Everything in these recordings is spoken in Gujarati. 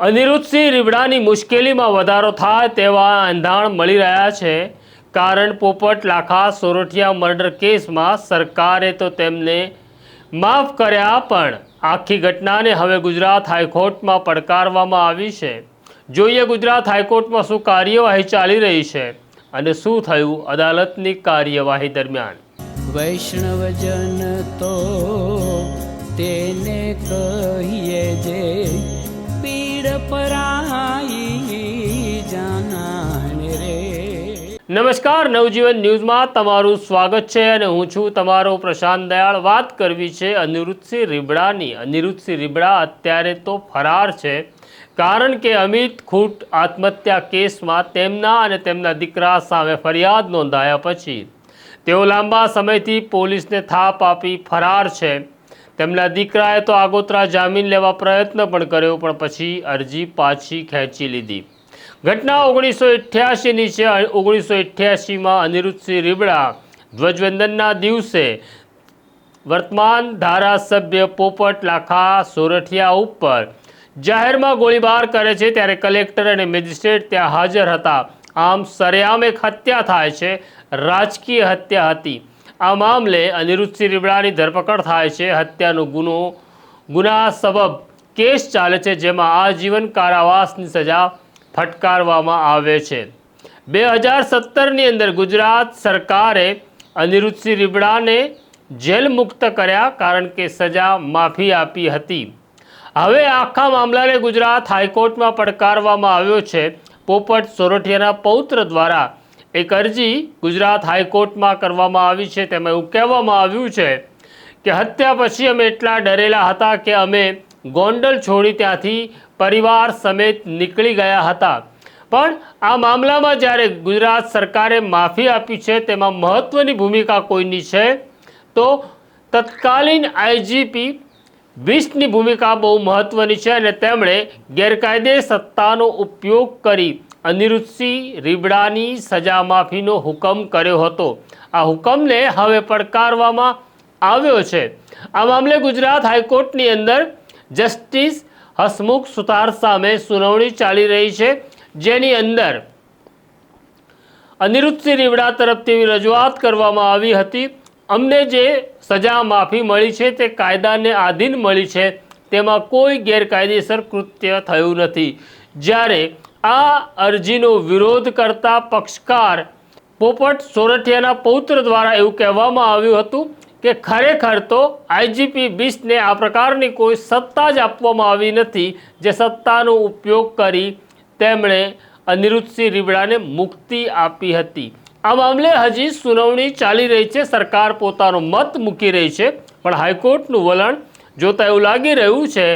અનિરુદ્ધસિંહ રીબડાની મુશ્કેલીમાં વધારો થાય તેવા એંધાણ મળી રહ્યા છે. કારણ પોપટ લાખા સોરઠિયા મર્ડર કેસમાં સરકારે તો તેમને માફ કર્યા, પણ આખી ઘટનાને હવે ગુજરાત હાઈકોર્ટમાં પડકારવામાં આવી છે. જોઈએ ગુજરાત હાઈકોર્ટમાં શું કાર્યવાહી ચાલી રહી છે અને શું થયું અદાલતની કાર્યવાહી દરમિયાન. વૈષ્ણવજન તો તેને કહીએ નમસ્કાર, નવજીવન ન્યૂઝમાં તમારું સ્વાગત છે અને હું છું તમારો પ્રશાંત દયાળ. વાત કરવી છે અનિરુદ્ધસિંહ રીબડાની. અનિરુદ્ધસિંહ રીબડા અત્યારે તો ફરાર છે, કારણ કે અમિત ખૂટ આત્મહત્યા કેસમાં તેમના અને તેમના દીકરા સામે ફરિયાદ નોંધાયા પછી તેઓ લાંબા સમયથી પોલીસને થાપ આપી ફરાર છે. તેમના દીકરાએ તો આગોતરા જામીન લેવા પ્રયત્ન પણ કર્યો, પણ પછી અરજી પાછી ખેંચી લીધી. ઘટના ઓગણીસો અઠ્યાસીની છે. ઓગણીસો અઠ્યાસીમાં અનિરુદ્ધસિંહ રીબડા ધ્વજવંદનના દિવસે વર્તમાન ધારાસભ્ય પોપટ લાખા સોરઠિયા ઉપર જાહેરમાં ગોળીબાર કરે છે. ત્યારે કલેક્ટર અને મેજિસ્ટ્રેટ ત્યાં હાજર હતા. આમ સરેઆમ એક હત્યા થાય છે. રાજકીય હત્યા હતી. આ મામલે અનિરુદ્ધસિંહ રીબડાની ધરપકડ થાય છે. હત્યાનો ગુનો, ગુના સબબ કેસ ચાલે છે, જેમાં આજીવન કારાવાસની સજા ફટકારવામાં આવે છે. બે હજાર સત્તરની અંદર ગુજરાત સરકારે અનિરુદ્ધસિંહ રીબડાને જેલ મુક્ત કર્યા કારણ કે સજા માફી આપી હતી. હવે આખા મામલાને ગુજરાત હાઈકોર્ટમાં પડકારવામાં આવ્યો છે. પોપટ સોરઠિયાના પૌત્ર દ્વારા એક અરજી ગુજરાત હાઈકોર્ટમાં કરવામાં આવી છે. તેમાં એવું કહેવામાં આવ્યું છે કે હત્યા પછી અમે એટલા ડરેલા હતા કે અમે ગોંડલ છોડી ત્યાંથી પરિવાર સમેત નીકળી ગયા હતા. પણ આ મામલામાં જ્યારે ગુજરાત સરકારે માફી આપી છે, તેમાં મહત્ત્વની ભૂમિકા કોઈની છે? તો તત્કાલીન આઈજીપી વિસ્ટની ભૂમિકા બહુ મહત્ત્વની છે અને તેમણે ગેરકાયદે સત્તાનો ઉપયોગ કરી અનિરુદ્ધસિંહ રીબડાની સજા માફીનો હુકમ કર્યો હતો. આ હુકમને હવે પડકારવામાં આવ્યો છે. આ મામલે ગુજરાત હાઈકોર્ટની અંદર જસ્ટિસ હસમુખ સુતાર સામે સુનાવણી ચાલી રહી છે, જેની અંદર અનિરુદ્ધસિંહ રીવડા તરફથી રજૂઆત કરવામાં આવી હતી. અમને જે સજા માફી મળી છે તે કાયદાને આધીન મળી છે, તેમાં કોઈ ગેરકાયદેસર કૃત્ય થયું નથી. જ્યારે આ અરજીનો વિરોધ કરતા પક્ષકાર પોપટ સોરઠિયાના પૌત્ર દ્વારા એવું કહેવામાં આવ્યું હતું કે ખરેખર તો આઈજીપી બિસ્ટને આ પ્રકારની કોઈ સત્તા જ આપવામાં આવી નથી જે સત્તાનો ઉપયોગ કરી તેમણે અનિરુદ્ધસિંહ રીબડાને મુક્તિ આપી હતી. આ મામલે હજી સુનાવણી ચાલી રહી છે. સરકાર પોતાનો મત મૂકી રહી છે. પણ હાઈકોર્ટનું વલણ જોતાં એવું લાગી રહ્યું છે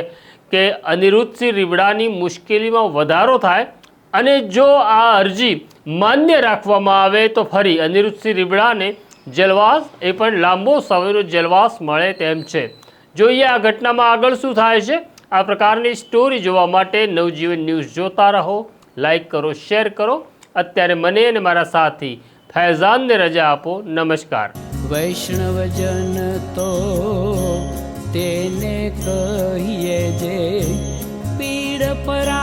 કે અનિરુદ્ધસિંહ રીબડાની મુશ્કેલીમાં વધારો થાય અને જો આ અરજી માન્ય રાખવામાં આવે તો ફરી અનિરુદ્ધસિંહ રીબડાને જેલવાસ, એ પણ લાંબો સમયનો જેલવાસ મળે તેમ છે. જોઈએ આ ઘટનામાં આગળ શું થાય છે. આ પ્રકારની સ્ટોરી જોવા માટે નવજીવન ન્યૂઝ જોતા રહો, લાઈક કરો, શેર કરો. અત્યારે મને અને મારા સાથી ફૈઝાનને રજા આપો. નમસ્કાર. વૈષ્ણવજન તો તેને કહીએ જે પીડ પરાઈ